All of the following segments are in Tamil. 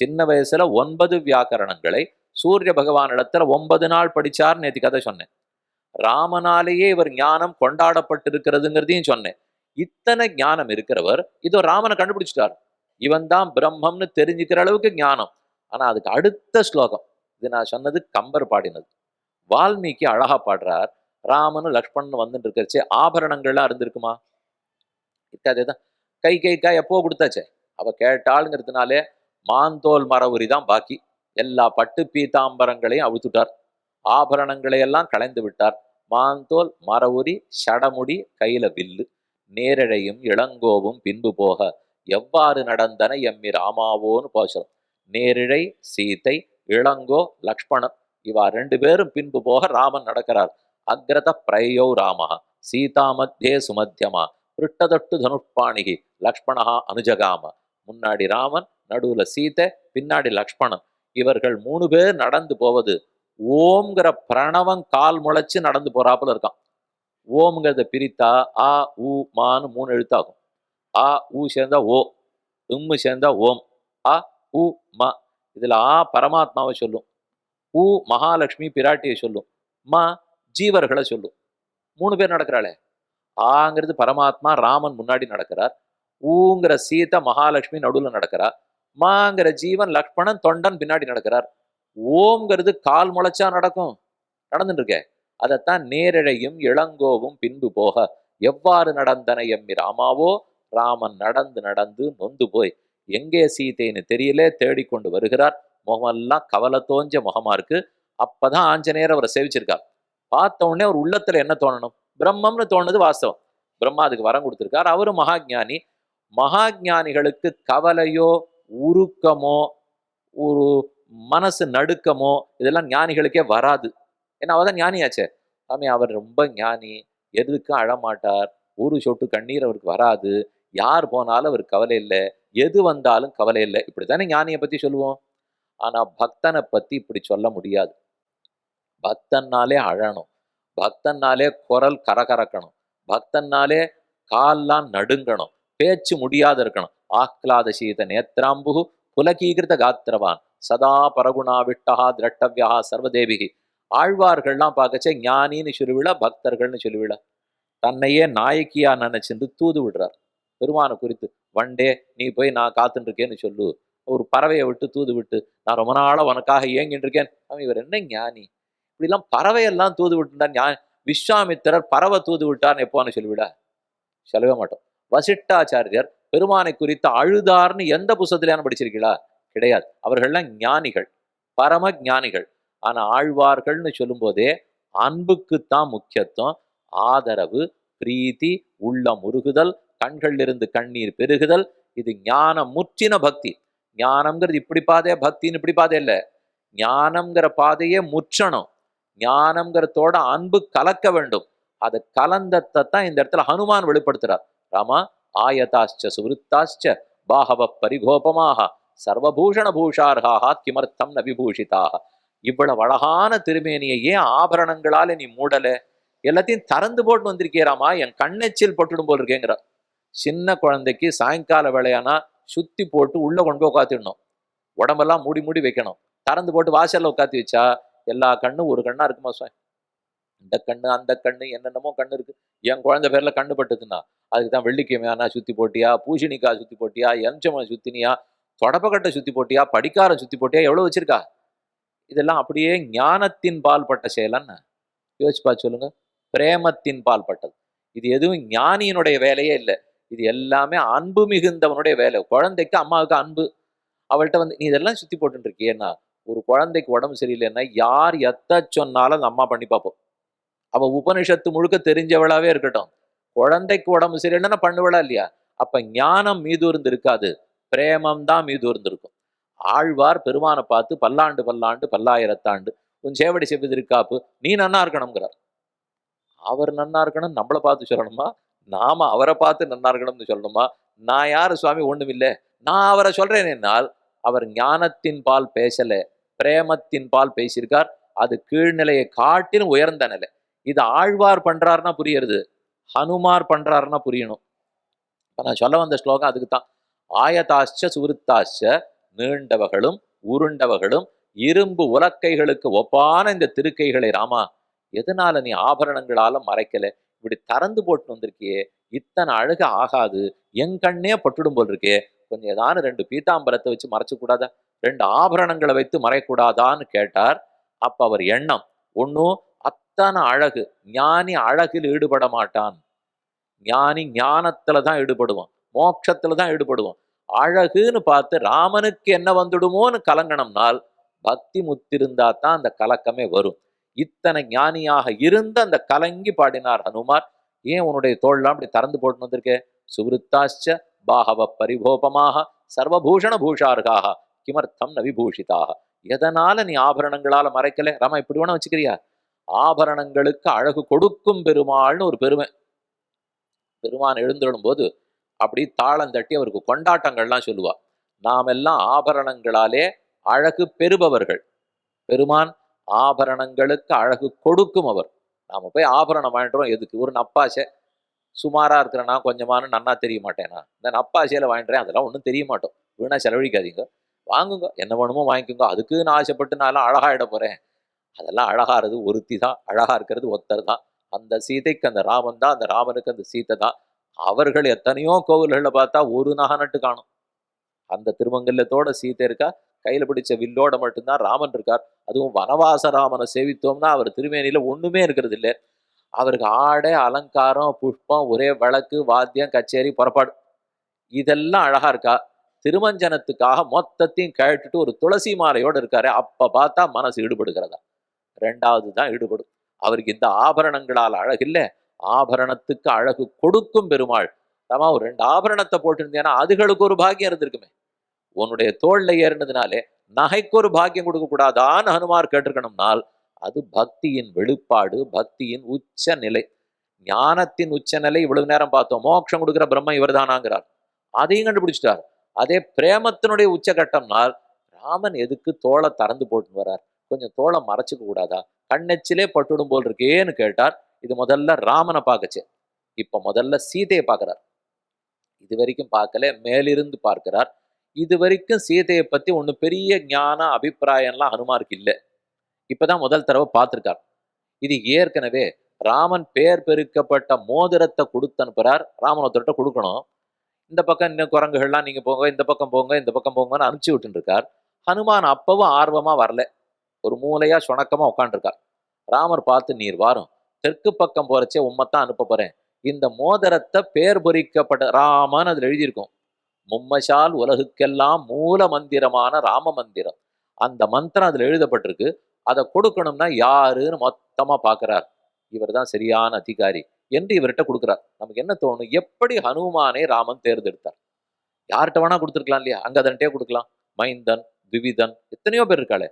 சின்ன வயசுல ஒன்பது வியாக்கரணங்களை சூரிய பகவான் இடத்துல ஒன்பது நாள் படிச்சார் நேற்று கதை சொன்னேன். ராமனாலேயே இவர் ஞானம் கொண்டாடப்பட்டிருக்கிறதுங்கிறதையும் சொன்னேன். இத்தனை ஞானம் இருக்கிறவர் இதோ ராமனை கண்டுபிடிச்சிட்டார். இவன் தான் பிரம்மம்னு தெரிஞ்சுக்கிற அளவுக்கு ஞானம். ஆனா அதுக்கு அடுத்த ஸ்லோகம். இது நான் சொன்னது கம்பர் பாடினது. வால்மீகி அழகா பாடுறார். ராமனு லக்ஷ்மணன் வந்துட்டு இருக்கிறச்சே ஆபரணங்கள்லாம் இருந்திருக்குமா? இருக்காதே தான் கை கை கை எப்போ கொடுத்தாச்சே? அவ கேட்டாளுங்கிறதுனாலே மாந்தோல் மரவுரி தான் பாக்கி. எல்லா பட்டு பீதாம்பரங்களையும் அவிழ்த்துட்டார் ஆபரணங்களையெல்லாம் களைந்து விட்டார். மாந்தோல் மரவுரி சடமுடி கையில வில்லு நேரழையும் இளங்கோவும் பின்பு போக எவ்வாறு நடந்தன எம்மி ராமாவோன்னு போசலம் நேரிழை சீதை இளங்கோ லக்ஷ்மணன் இவா ரெண்டு பேரும் பின்பு போக ராமன் நடக்கிறார். அக்ரத பிரயோ ராமஹா சீதா மத்தியே சுமத்தியமா பிருட்டதட்டு தனுஷ்பாணிகி லக்ஷ்மணா அனுஜகாம. முன்னாடி ராமன் நடுவுல சீதை பின்னாடி லக்ஷ்மணன். இவர்கள் மூணு பேர் நடந்து போவது. ஓம்ங்கிற பிரணவம் கால் முளைச்சு நடந்து போறாப்புல இருக்கான். ஓம்ங்கிறத பிரித்தா ஆ ஊ மான்னு மூணு எழுத்தாகும். ஆ ஊ சேர்ந்தா ஓ உம்மு சேர்ந்தா ஓம். ஆ உ ம. இதுல ஆ பரமாத்மாவை சொல்லும். ஊ மகாலட்சுமி பிராட்டியை சொல்லும். ம ஜீவர்களை சொல்லும். மூணு பேர் நடக்கிறாளே. ஆங்கிறது பரமாத்மா ராமன் முன்னாடி நடக்கிறார். ஊங்கிற சீதை மகாலட்சுமி நடுவில் நடக்கிறார். மாங்கிற ஜீவன் லக்ஷ்மணன் தொண்டன் பின்னாடி நடக்கிறார். ஓம்ங்கிறது கால் முளைச்சா நடக்கும். நடந்துட்டு இருக்கே அதைத்தான் நேரழையும் இளங்கோவும் பின்பு போக. எவ்வாறு நடந்தன எம்மி ராமாவோ ராமன் நடந்து நடந்து நொந்து போய். எங்கே சீதைன்னு தெரியலே தேடிக்கொண்டு வருகிறார். முகமெல்லாம் கவலை தோஞ்ச முகமா இருக்கு. அப்பதான் ஆஞ்சநேயர் அவரை சேவிச்சிருக்கார். பார்த்த உடனே அவர் உள்ளத்துல என்ன தோணணும்? பிரம்மம்னு தோணுது வாஸ்தவம். பிரம்மா அதுக்கு வரம் கொடுத்துருக்கார். அவரும் மகாஜானி மகாஜானிகளுக்கு கவலையோ உருக்கமோ ஒரு மனசு நடுக்கமோ இதெல்லாம் ஞானிகளுக்கே வராது. ஏன்னா அவர் தான் ஞானியாச்சே. சாமி அவர் ரொம்ப ஞானி. எதுக்கும் அழமாட்டார். ஒரு சொட்டு கண்ணீர் அவருக்கு வராது. யார் போனாலும் அவருக்கு கவலை இல்லை. எது வந்தாலும் கவலை இல்லை. இப்படி தானே ஞானியை பற்றி சொல்லுவோம். ஆனால் பக்தனை பற்றி இப்படி சொல்ல முடியாது. பக்தன்னாலே அழணும். பக்தன்னாலே குரல் கரகரக்கணும். பக்தன்னாலே கால்லாம் நடுங்கணும். பேச்சு முடியாது இருக்கணும். ஆஹ்லாத சீத நேத்ராம்பு புலகீகிருத காத்திரவான். சதா பரகுணா விட்டஹா திரட்டவியா சர்வதேவிகி ஆழ்வார்கள்லாம் பார்க்கச்சே ஞானின்னு சொல்லிவிட பக்தர்கள்னு சொல்லிவிட. தன்னையே நாயக்கியா நினைச்சிருந்து தூது விடுறார். பெருமானை குறித்து வண்டே நீ போய் நான் காத்துட்டு இருக்கேன்னு சொல்லு. ஒரு பறவையை விட்டு தூது விட்டு நான் ரொம்ப நாளா உனக்காக ஏங்கிட்டு இருக்கேன் அவன் இவர் என்ன ஞானி? இப்படிலாம் பறவையெல்லாம் தூது விட்டுட்டா ஞா விஸ்வாமித்திரர் பறவை தூது விட்டார்னு எப்போன்னு சொல்லிவிட சொல்லவே மாட்டோம். வசிட்டாச்சாரியர் பெருமானை குறித்து அழுதார்னு எந்த புஸ்தத்திலான படிச்சிருக்கீங்களா? கிடையாது. அவர்கள்லாம் ஞானிகள் பரம ஞானிகள். ஆனா ஆழ்வார்கள்னு சொல்லும்போதே அன்புக்குத்தான் முக்கியத்துவம் ஆதரவு பிரீத்தி உள்ள முருகுதல் கண்களிலிருந்து கண்ணீர் பெருகுதல் இது ஞானம் முற்றின பக்தி. ஞானம்ங்கிறது இப்படி பாதையா பக்தின்னு இப்படி பாதை இல்லை. ஞானம்ங்கிற பாதையே முற்றணும். ஞானம்ங்கிறதோட அன்பு கலக்க வேண்டும். அது கலந்தத்தை தான் இந்த இடத்துல ஹனுமான் வெளிப்படுத்துறார். ராமா ஆயதாச்ச சுவிருத்தாச்ச பாகவ பரிகோபமாக சர்வபூஷண பூஷார்காக கிமர்த்தம் நபிபூஷிதாக இவ்வளவு அழகான திருமேனியை ஏன் ஆபரணங்களால நீ மூடல? எல்லாத்தையும் திறந்து போட்டு வந்திருக்கேராமா என் கண்ணெச்சில் போட்டுடும் போல் இருக்கேங்கிற. சின்ன குழந்தைக்கு சாயங்கால வேலையானா சுத்தி போட்டு உள்ள கொண்டு போய் உட்காத்திடணும் உடம்பெல்லாம் மூடி மூடி வைக்கணும். திறந்து போட்டு வாசல்ல உட்காத்தி வச்சா எல்லா கண்ணும் ஒரு கண்ணா இருக்குமா சுவாமி? இந்த கண்ணு அந்த கண்ணு என்னென்னமோ கண்ணு இருக்கு. என் குழந்தை பேர்ல கண்ணு பட்டுதுன்னா அதுக்கு தான் வெள்ளிக்கிழமையானா சுத்தி போட்டியா பூசணிக்காய் சுத்தி போட்டியா எம்சம சுத்தினியா தொடப்பக்கட்டை சுத்தி போட்டியா படிக்கார சுத்தி போட்டியா எவ்வளவு வச்சிருக்கா? இதெல்லாம் அப்படியே ஞானத்தின் பால் பட்ட செயலான்னு யோசிச்சு பார்த்து சொல்லுங்க. பிரேமத்தின் பால் பட்டது. இது எதுவும் ஞானியினுடைய வேலையே இல்லை. இது எல்லாமே அன்பு மிகுந்தவனுடைய வேலை. குழந்தைக்கு அம்மாவுக்கு அன்பு. அவள்கிட்ட வந்து நீ இதெல்லாம் சுத்தி போட்டுட்டு ஒரு குழந்தைக்கு உடம்பு சரியில்லைன்னா யார் எத்த சொன்னாலும் அந்த அம்மா பண்ணி பார்ப்போம். அவ உபனிஷத்து முழுக்க தெரிஞ்சவளாவே இருக்கட்டும். குழந்தைக்கு உடம்பு சரியில்லைன்னா பண்ணுவளா இல்லையா? அப்ப ஞானம் மீதூர்ந்து இருக்காது பிரேமம் தான் மீதூர்ந்து இருக்கும் ஆழ்வார் பெருமானை பார்த்து பல்லாண்டு பல்லாண்டு பல்லாயிரத்தாண்டு உன் சேவடி செவ்விதிருக்காப்பு நீ நன்னா இருக்கணுங்கிறார் அவர் நன்னா இருக்கணும் நம்மளை பார்த்து சொல்லணுமா? நாம அவரை பார்த்து நன்னா இருக்கணும்னு சொல்லணுமா? நான் யாரு சுவாமி? ஒண்ணும் இல்லை. நான் அவரை சொல்றேன் என்னால். அவர் ஞானத்தின் பால் பேசல பிரேமத்தின் பால் பேசியிருக்கார். அது கீழ்நிலையை காட்டிலும் உயர்ந்த நிலை. இது ஆழ்வார் பண்றாருன்னா புரியறது ஹனுமார் பண்றாருன்னா புரியணும். இப்போ நான் சொல்ல வந்த ஸ்லோகம் அதுக்கு தான் ஆயதாச்ச சுவருத்தாச்ச நீண்டவகளும் உருண்டவகளும் இரும்பு உலக்கைகளுக்கு ஒப்பான இந்த திருக்கைகளை ராமா எதனால நீ ஆபரணங்களால மறைக்கல? இப்படி திறந்து போட்டு வந்திருக்கியே இத்தனை அழகு ஆகாது என் கண்ணே பட்டுடும் போல் இருக்கே கொஞ்சம் ஏதான ரெண்டு பீதாம்பரத்தை வச்சு மறைச்சக்கூடாதா? ரெண்டு ஆபரணங்களை வைத்து மறைக்கூடாதான்னு கேட்டார். அப்ப அவர் எண்ணம் ஒன்றும் அத்தனை அழகு ஞானி அழகில் ஈடுபட மாட்டான். ஞானி ஞானத்துல தான் ஈடுபடுவான் மோட்சத்துல தான் ஈடுபடுவான். அழகுன்னு பார்த்து ராமனுக்கு என்ன வந்துடுமோன்னு கலங்கணும்னால் பக்தி முத்திருந்தா தான் அந்த கலக்கமே வரும். இத்தனை ஞானியாக இருந்து அந்த கலங்கி பாடினார் ஹனுமார். ஏன் உன்னுடைய தோல்லாம் அப்படி திறந்து போட்டு வந்திருக்கே? சுவிருத்தாச்ச பாகவ பரிபோபமாக சர்வபூஷண பூஷார்காக கிமர்த்தம் நவிபூஷிதாக. எதனால நீ ஆபரணங்களால மறைக்கல? ராமா இப்படி வேணா வச்சுக்கிறியா? ஆபரணங்களுக்கு அழகு கொடுக்கும் பெருமாள்னு ஒரு பெருமை. பெருமான் எழுந்துடும் போது அப்படி தாளம் தட்டி அவருக்கு கொண்டாட்டங்கள்லாம் சொல்லுவா. நாம் எல்லாம் ஆபரணங்களாலே அழகு பெறுபவர்கள். பெருமான் ஆபரணங்களுக்கு அழகு கொடுக்கும் அவர். நாம போய் ஆபரணம் வாங்கிட்டுறோம் எதுக்கு? ஒரு நப்பாசை. சுமாராக இருக்கிறனா கொஞ்சமானு நன்னா தெரிய மாட்டேனா? இந்த நப்பாசையில் வாங்கிட்டுறேன் அதெல்லாம் ஒன்றும் தெரிய மாட்டோம். வீணா செலவழிக்காதீங்க. வாங்குங்க. என்ன வேணுமோ வாங்கிக்கோங்க. அதுக்குன்னு ஆசைப்பட்டு நான் எல்லாம் அழகாயிட போகிறேன் அதெல்லாம் அழகாறது ஒருத்தி தான் அழகா இருக்கிறது ஒருத்தர் தான். அந்த சீதைக்கு அந்த ராமன் தான் அந்த ராமனுக்கு அந்த சீதை தான். அவர்கள் எத்தனையோ கோவில்களில் பார்த்தா ஒரு நகநட்டு காணும். அந்த திருமங்கல்யத்தோட சீதை இருக்கா கையில பிடிச்ச வில்லோட மட்டும்தான் ராமன் இருக்கார். அதுவும் வனவாச ராமனை சேவித்தோம்னா அவர் திருமேனியில் ஒண்ணுமே இருக்கிறது இல்லை. அவருக்கு ஆடை அலங்காரம் புஷ்பம் ஒரே வழக்கு வாத்தியம் கச்சேரி புறப்பாடு. இதெல்லாம் அழகா இருக்கா? திருமஞ்சனத்துக்காக மொத்தத்தையும் கேட்டுட்டு ஒரு துளசி மாலையோட இருக்காரு. அப்ப பார்த்தா மனசு ஈடுபடுகிறதா? ரெண்டாவது தான் ஈடுபடும். அவருக்கு இந்த ஆபரணங்களால் அழகில்லை ஆபரணத்துக்கு அழகு கொடுக்கும் பெருமாள். ராமா ஒரு ரெண்டு ஆபரணத்தை போட்டிருந்தேன்னா அதுகளுக்கு ஒரு பாக்கியம் இருந்திருக்குமே. உன்னுடைய தோல்ல ஏறினதுனாலே நகைக்கு ஒரு பாக்கியம் கொடுக்கக்கூடாதான்னு ஹனுமார் கேட்டிருக்கணும்னால் அது பக்தியின் வெளிப்பாடு பக்தியின் உச்ச நிலை ஞானத்தின் உச்ச நிலை இவ்வளவு நேரம் பார்த்தோம். மோட்சம் கொடுக்குற பிரம்ம இவர்தானாங்கிறார். அதையும் கண்டுபிடிச்சிட்டார். அதே பிரேமத்தினுடைய உச்சகட்டம்னால் ராமன் எதுக்கு தோலை திறந்து போட்டுன்னு வரார் கொஞ்சம் தோலை மறைச்சிக்க கூடாதா? கண்ணெச்சிலே பட்டுடும் போல் இருக்கேன்னு கேட்டார். இது முதல்ல ராமனை பார்க்கச்சு. இப்ப முதல்ல சீதையை பார்க்குறார். இது வரைக்கும் பார்க்கல மேலிருந்து பார்க்கிறார். இது வரைக்கும் சீதையை பத்தி ஒண்ணு பெரிய ஞான அபிப்பிராயம்லாம் ஹனுமாருக்கு இல்லை. இப்பதான் முதல் தடவை பார்த்துருக்கார். இது ஏற்கனவே ராமன் பேர் பெருக்கப்பட்ட மோதிரத்தை கொடுத்து அனுப்புகிறார் ராமன் ஒருத்தர்கிட்ட கொடுக்கணும். இந்த பக்கம் இன்னும் குரங்குகள்லாம் நீங்க போங்க இந்த பக்கம் போங்க இந்த பக்கம் போங்கன்னு அனுப்பிச்சு விட்டுருக்கார் இருக்கார். ஹனுமான் அப்பவும் ஆர்வமா வரல. ஒரு மூலையா சுணக்கமா உட்காந்துருக்கார் ராமர் பார்த்து நீர் வாரும். தெற்கு பக்கம் போறச்சே உம்மத்தான் அனுப்ப போறேன். இந்த மோதிரத்தை பேர் பொறிக்கப்பட்ட ராமன் அதுல எழுதியிருக்கும். மும்மசால் உலகுக்கெல்லாம் மூல மந்திரமான ராம மந்திரம். அந்த மந்திரம் அதுல எழுதப்பட்டிருக்கு. அதை கொடுக்கணும்னா யாருன்னு மொத்தமா பார்க்குறார் இவர் தான் சரியான அதிகாரி என்று இவர்கிட்ட கொடுக்குறார். நமக்கு என்ன தோணும்? எப்படி ஹனுமானை ராமன் தேர்ந்தெடுத்தார்? யார்கிட்ட வேணா கொடுத்துருக்கலாம் இல்லையா? அங்கதன்ட்டே கொடுக்கலாம். மைந்தன் துவிதன் எத்தனையோ பேர் இருக்காளே.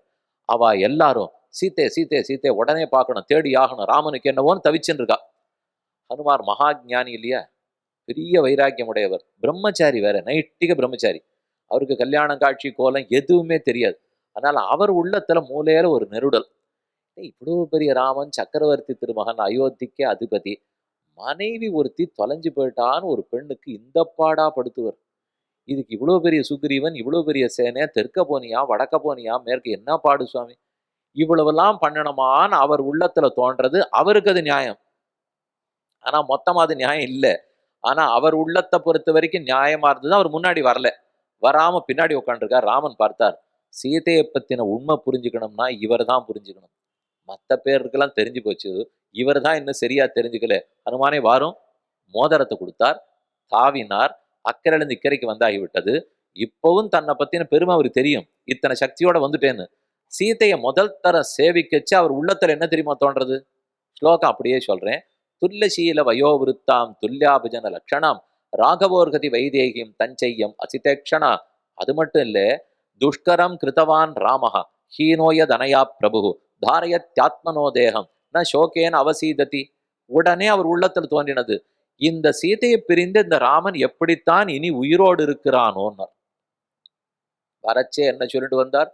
அவ எல்லாரும் சீத்தே சீத்தே சீத்தே உடனே பார்க்கணும். தேடி ஆகணும். ராமனுக்கு என்னவோன்னு தவிச்சுன்னு இருக்கா ஹனுமார் மகா ஞானி இல்லையா? பெரிய வைராக்கியம் உடையவர் பிரம்மச்சாரி வேற நைட்டிக பிரம்மச்சாரி. அவருக்கு கல்யாணம் காட்சி கோலம் எதுவுமே தெரியாது. அதனால அவர் உள்ளத்துல மூலையில ஒரு நெருடல். இவ்வளோ இவ்வளவு பெரிய ராமன் சக்கரவர்த்தி திருமகன் அயோத்திக்கு அதிபதி. மனைவி ஒருத்தி தொலைஞ்சு போயிட்டான்னு ஒரு பெண்ணுக்கு இந்த பாடா படுத்துவர். இதுக்கு இவ்வளோ பெரிய சுக்ரீவன் இவ்வளோ பெரிய சேனை தெற்க போனியா வடக்க போனியா மேற்கு என்ன பாடு சுவாமி? இவ்வளவெல்லாம் பண்ணணுமான்னு அவர் உள்ளத்துல தோன்றது அவருக்கு அது நியாயம். ஆனா மொத்தமா அது நியாயம் இல்லை. ஆனா அவர் உள்ளத்தை பொறுத்த வரைக்கும் நியாயமா இருந்தது அவர் முன்னாடி வரல. வராம பின்னாடி உட்காந்துருக்கார் ராமன் பார்த்தார். சீதையை பத்தின உண்மை புரிஞ்சுக்கணும்னா இவர் தான் புரிஞ்சுக்கணும். மற்ற பேருக்கெல்லாம் தெரிஞ்சு போச்சு. இவர் தான் இன்னும் சரியா தெரிஞ்சுக்கல. அனுமானே வாரும் மோதிரத்தை கொடுத்தார் தாவினார் அக்கறையிலேருந்து இக்கரைக்கு வந்தாகிவிட்டது. இப்பவும் தன்னை பத்தின பெருமை அவருக்கு தெரியும். இத்தனை சக்தியோட வந்துட்டேன்னு. சீத்தையை முதல் தர சேவிக்கச்சு அவர் உள்ளத்துல என்ன தெரியுமா தோன்றது? ஸ்லோகம் அப்படியே சொல்றேன். துல்லசீல வயோவிருத்தாம் துல்யாபஜன லட்சணம் ராகவோர்கதி வைதேகியம் தஞ்சையம் அசிதேக்ஷணா அது மட்டும் இல்ல துஷ்கரம் கிருத்தவான் ராமஹா. ஹீனோய தனயா பிரபு தாரயத்யாத்மனோ தேகம். ந சோகேன அவசீததி. உடனே அவர் உள்ளத்தில் தோன்றினது. இந்த சீதையை பிரிந்து இந்த ராமன் எப்படித்தான் இனி உயிரோடு இருக்கிறானோன்னார் வரச்சே என்ன சொல்லிட்டு வந்தார்?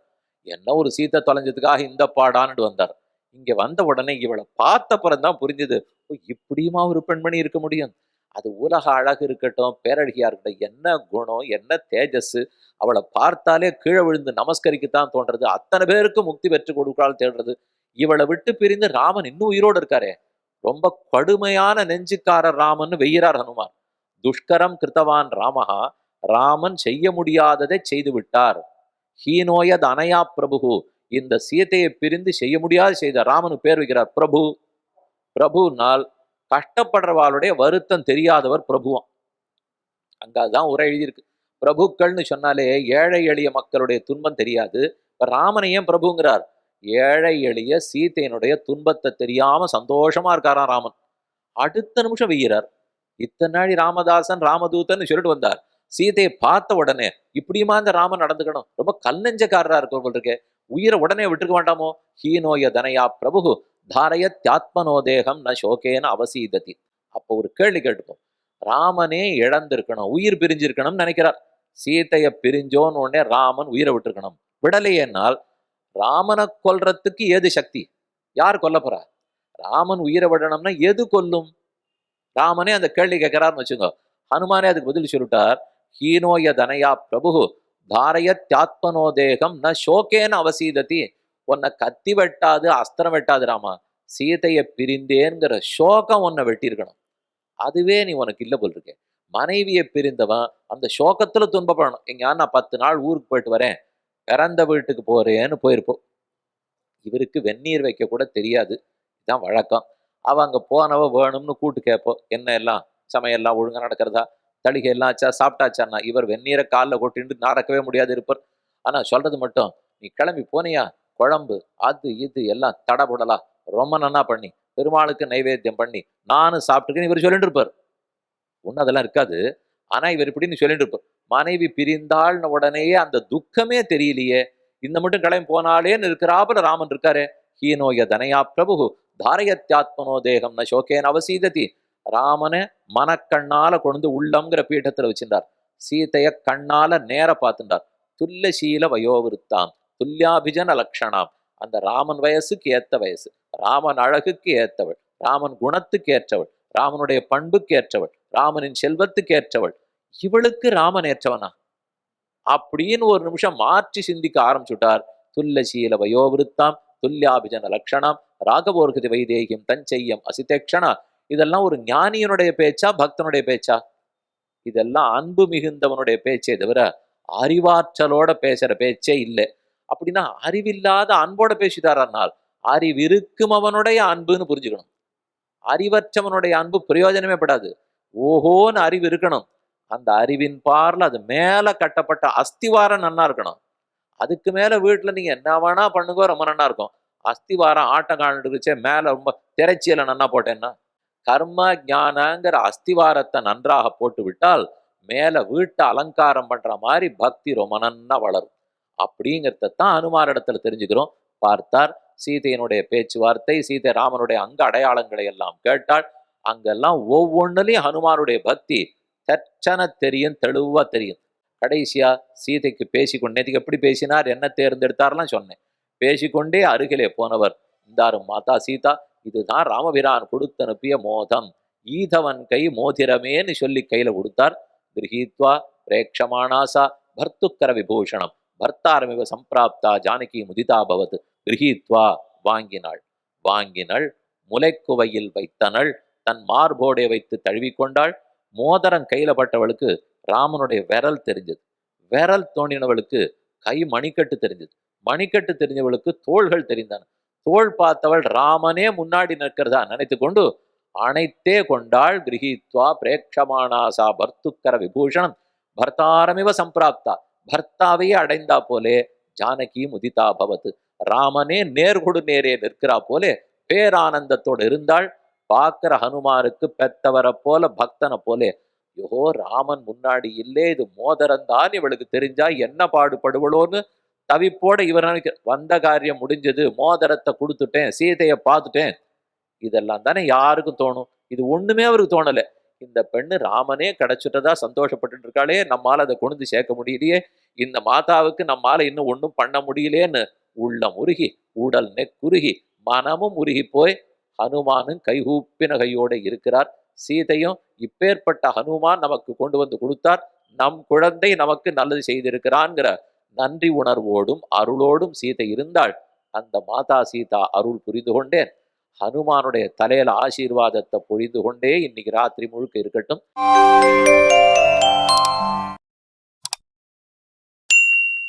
என்ன ஒரு சீத்தை தொலைஞ்சதுக்காக இந்த பாடான்னுட்டு வந்தார். இங்க வந்த உடனே இவளை பார்த்த தான் புரிஞ்சது ஓ இப்படியுமா ஒரு பெண்மணி இருக்க முடியும்? அது உலக அழகு இருக்கட்டும் பேரழகியா இருக்கட்டும் என்ன குணம் என்ன தேஜஸ் அவளை பார்த்தாலே கீழே விழுந்து நமஸ்கரிக்கத்தான் தோன்றது. அத்தனை பேருக்கு முக்தி பெற்று கொடுக்கால் தேடுறது. இவளை விட்டு பிரிந்து ராமன் இன்னும் உயிரோடு இருக்காரே. ரொம்ப கடுமையான நெஞ்சுக்காரர் ராமன் வெய்கிறார் ஹனுமான். துஷ்கரம் கிருத்தவான் ராமஹா ராமன் செய்ய முடியாததை செய்து விட்டார் ஹீனோயத் அனயா பிரபு இந்த சீத்தையை பிரிந்து செய்ய முடியாது செய்த ராமனு பேர் வைக்கிறார் பிரபு. பிரபுனால் கஷ்டப்படுறவாளுடைய வருத்தம் தெரியாதவர் பிரபுவாம். அங்க அதுதான் உரை எழுதியிருக்கு. பிரபுக்கள்னு சொன்னாலே ஏழை எளிய மக்களுடைய துன்பம் தெரியாது. இப்ப ராமனை ஏன் பிரபுங்கிறார்? ஏழை எளிய சீதையினுடைய துன்பத்தை தெரியாம சந்தோஷமா இருக்காராம் ராமன். அடுத்த நிமிஷம் வெய்கிறார் இத்தனை நாளி ராமதாசன் ராமதூதன் சொல்லிட்டு வந்தார். சீதையை பார்த்த உடனே இப்படியுமா இந்த ராமன் நடந்துக்கணும்? ரொம்ப கல்லஞ்சக்காரரா இருக்கவர்கள் இருக்கே. உயிரை உடனே விட்டுருக்க வேண்டாமோ? ஹீனோய தனையா பிரபு தாரயத்யாத்மனோ தேகம் ந சோகேன அவசீததி. அப்போ ஒரு கேள்வி கேட்டுப்போம் ராமனே இழந்திருக்கணும் உயிர் பிரிஞ்சிருக்கணும்னு நினைக்கிறார். சீதையை பிரிஞ்சோன்னு உடனே ராமன் உயிரை விட்டுருக்கணும். விடலையேனால் ராமனை கொல்றதுக்கு ஏது சக்தி? யார் கொல்ல போறா? ராமன் உயிரை விடணும்னா எது கொல்லும்? ராமனே அந்த கேள்வி கேட்கிறாருன்னு வச்சுக்கோ. ஹனுமானே அதுக்கு பதில் சொல்லிட்டார். ஹீனோய தனயா பிரபு தாரயத்யாத்மனோ தேகம் ந ஷோகேன அவசீததி. உன்னை கத்தி வெட்டாது அஸ்திரம் வெட்டாது ராமா. சீதையை பிரிந்தேங்கிற சோகம் உன்னை வெட்டியிருக்கணும். அதுவே நீ உனக்கு இல்லை போல் இருக்கேன் மனைவியை பிரிந்தவன் அந்த சோகத்தில் துன்பப்படணும். எங்கேயா நான் பத்து நாள் ஊருக்கு போயிட்டு வரேன். பிறந்த வீட்டுக்கு போகிறேன்னு போயிருப்போம். இவருக்கு வெந்நீர் வைக்க கூட தெரியாது. இதுதான் வழக்கம். அவள் அங்கே போனவ வேணும்னு கூட்டு கேட்போம். என்ன எல்லாம்? சமையல்லாம் ஒழுங்காக நடக்கிறதா? தளிகை எல்லாம் ஆச்சா? சாப்பிட்டாச்சாண்ணா? இவர் வெந்நீரை காலில் கொட்டிட்டு நடக்கவே முடியாது இருப்பார். ஆனால் சொல்கிறது மட்டும் நீ கிளம்பி போனியா? குழம்பு அது இது எல்லாம் தடபுடலா? ரொம்ப நன்னா பண்ணி பெருமாளுக்கு நைவேத்தியம் பண்ணி நானும் சாப்பிட்டுருக்கேன் இவர் சொல்லிட்டு இருப்பார். ஒன்றும் அதெல்லாம் இருக்காது. ஆனால் இவர் இப்படின்னு சொல்லிட்டு இருப்பார் மனைவி பிரிந்தாள்னு உடனேயே அந்த துக்கமே தெரியலையே. இந்த மட்டும் கிளம்பி போனாலேன்னு இருக்கிறாப்புல ராமன் இருக்காரு. ஹீனோய தனையா பிரபு தாரயத்தியாத்மனோ தேகம் ந சோகேன அவசீததி. ராமனை மனக்கண்ணால கொண்டு உள்ளங்கிற பீட்டத்தில் வச்சிருந்தார். சீதைய கண்ணால நேர பார்த்துட்டார். துல்லசீல வயோவிருத்தாம் துல்லியாபிஜன லக்ஷணாம். அந்த ராமன் வயசுக்கு ஏத்த வயசு. ராமன் அழகுக்கு ஏத்தவள். ராமன் குணத்துக்கு ஏற்றவள். ராமனுடைய பண்புக்கு ஏற்றவள். ராமனின் செல்வத்துக்கு ஏற்றவள். இவளுக்கு ராமன் ஏற்றவனா? அப்படின்னு ஒரு நிமிஷம் மாற்றி சிந்திக்க ஆரம்பிச்சுட்டார். துல்லசீல வயோவிருத்தாம் துல்லியாபிஜன லக்ஷணம் ராகவோர்கதி வைதேகியம் தஞ்செய்யம் அசிதேக்ஷணா இதெல்லாம் ஒரு ஞானியனுடைய பேச்சா பக்தனுடைய பேச்சா? இதெல்லாம் அன்பு மிகுந்தவனுடைய பேச்சே தவிர அறிவாற்றலோட பேசுற பேச்சே இல்லை. அப்படின்னா அறிவில்லாத அன்போட பேசிட்டாரானால் அறிவிருக்கும் அவனுடைய அன்புன்னு புரிஞ்சுக்கணும். அறிவற்றவனுடைய அன்பு பிரயோஜனமே படாது. ஓஹோன்னு அறிவு இருக்கணும். அந்த அறிவின் பார்ல அது மேலே கட்டப்பட்ட அஸ்திவாரம் நன்னா இருக்கணும். அதுக்கு மேலே வீட்டில் நீங்கள் என்ன வேணா பண்ணுங்க ரொம்ப நன்னா இருக்கும். அஸ்திவாரம் ஆட்டம் காணிடுச்சே மேலே ரொம்ப திரைச்சியில் நன்னா போட்டேன்னா கர்ம ஞானங்கிற அஸ்திவாரத்தை நன்றாக போட்டு விட்டால் மேலே வீட்டை அலங்காரம் பண்ணுற மாதிரி பக்தி ரொம்ப நன்னா வளரும். அப்படிங்கிறத தான் அனுமார் இடத்துல தெரிஞ்சுக்கிறோம். பார்த்தார் சீதையினுடைய பேச்சுவார்த்தை சீதை ராமனுடைய அங்க அடையாளங்களை எல்லாம் கேட்டால் அங்கெல்லாம் ஒவ்வொன்றுலையும் ஹனுமானுடைய பக்தி தச்சன தெரியும் தெளிவாக தெரியும். கடைசியா சீதைக்கு பேசிக்கொண்டே இதுக்கு எப்படி பேசினார் என்ன தேர்ந்தெடுத்தார்லாம் சொன்னேன். பேசிக்கொண்டே அருகிலே போனவர் இந்தாரும் மாதா சீதா இதுதான் ராமபிரான் கொடுத்து அனுப்பிய மோதம். ஈதவன் கை மோதிரமேன்னு சொல்லி கையில கொடுத்தார். கிரகீத்வா பிரேக்ஷமானாசா பர்த்துக்கர விபூஷணம். பர்த்தாரமிவ சம்பிராப்தா ஜானகி முதிதா பவத். கிரகீத்வா வாங்கினாள். வாங்கினள் முலைக்குவையில் வைத்தனள். தன் மார்போடே வைத்து தழுவிக்கொண்டாள். மோதிரம் கையில் பட்டவளுக்கு ராமனுடைய விரல் தெரிஞ்சது. விரல் தோண்டினவளுக்கு கை மணிக்கட்டு தெரிஞ்சது. மணிக்கட்டு தெரிஞ்சவளுக்கு தோள்கள் தெரிந்தன. தோள் பார்த்தவள் ராமனே முன்னாடி நிற்கிறதா நினைத்து கொண்டு அனைத்தே கொண்டாள் கிரகித்வா பிரேக்ஷமானாசா பர்த்துக்கர விபூஷணம். பர்த்தாரமிவ சம்பிராப்தா. பர்த்தாவையே அடைந்தா போலே ஜானகி முதிதா பவத்து ராமனே நேர்கொடு நேரே நிற்கிறா போலே பேரானந்தத்தோடு இருந்தாள். பார்க்குற ஹனுமாருக்கு பெத்தவரை போல பக்தனை போலே யோகோ ராமன் முன்னாடி இல்லே இது மோதரந்தான் இவளுக்கு தெரிஞ்சா என்ன பாடுபடுவளோன்னு தவிப்போட இவர் நினைக்க வந்த காரியம் முடிஞ்சது மோதிரத்தை கொடுத்துட்டேன் சீதையை பார்த்துட்டேன். இதெல்லாம் தானே யாருக்கும் தோணும். இது ஒண்ணுமே அவருக்கு தோணலை. இந்த பெண்ணு ராமனே கிடைச்சிட்டதா சந்தோஷப்பட்டு இருக்காளே நம்மால் அதை கொண்டு சேர்க்க முடியலையே இந்த மாதாவுக்கு நம்மால இன்னும் ஒன்றும் பண்ண முடியலேன்னு உள்ளம் உருகி உடல் நெக்குருகி மனமும் உருகி போய் ஹனுமானும் கைகூப்பின கையோட இருக்கிறார். சீதையும் இப்பேற்பட்ட ஹனுமான் நமக்கு கொண்டு வந்து கொடுத்தார். நம் குழந்தை நமக்கு நல்லது செய்திருக்கிறான்ங்கிற நன்றி உணர்வோடும் அருளோடும் சீதை இருந்தாள். அந்த மாதா சீதா அருள் புரிந்து கொண்டேன். ஹனுமானுடைய தலையில ஆசீர்வாதத்தை பொழிந்து கொண்டே இன்னைக்கு ராத்திரி முழுக்க இருக்கட்டும்.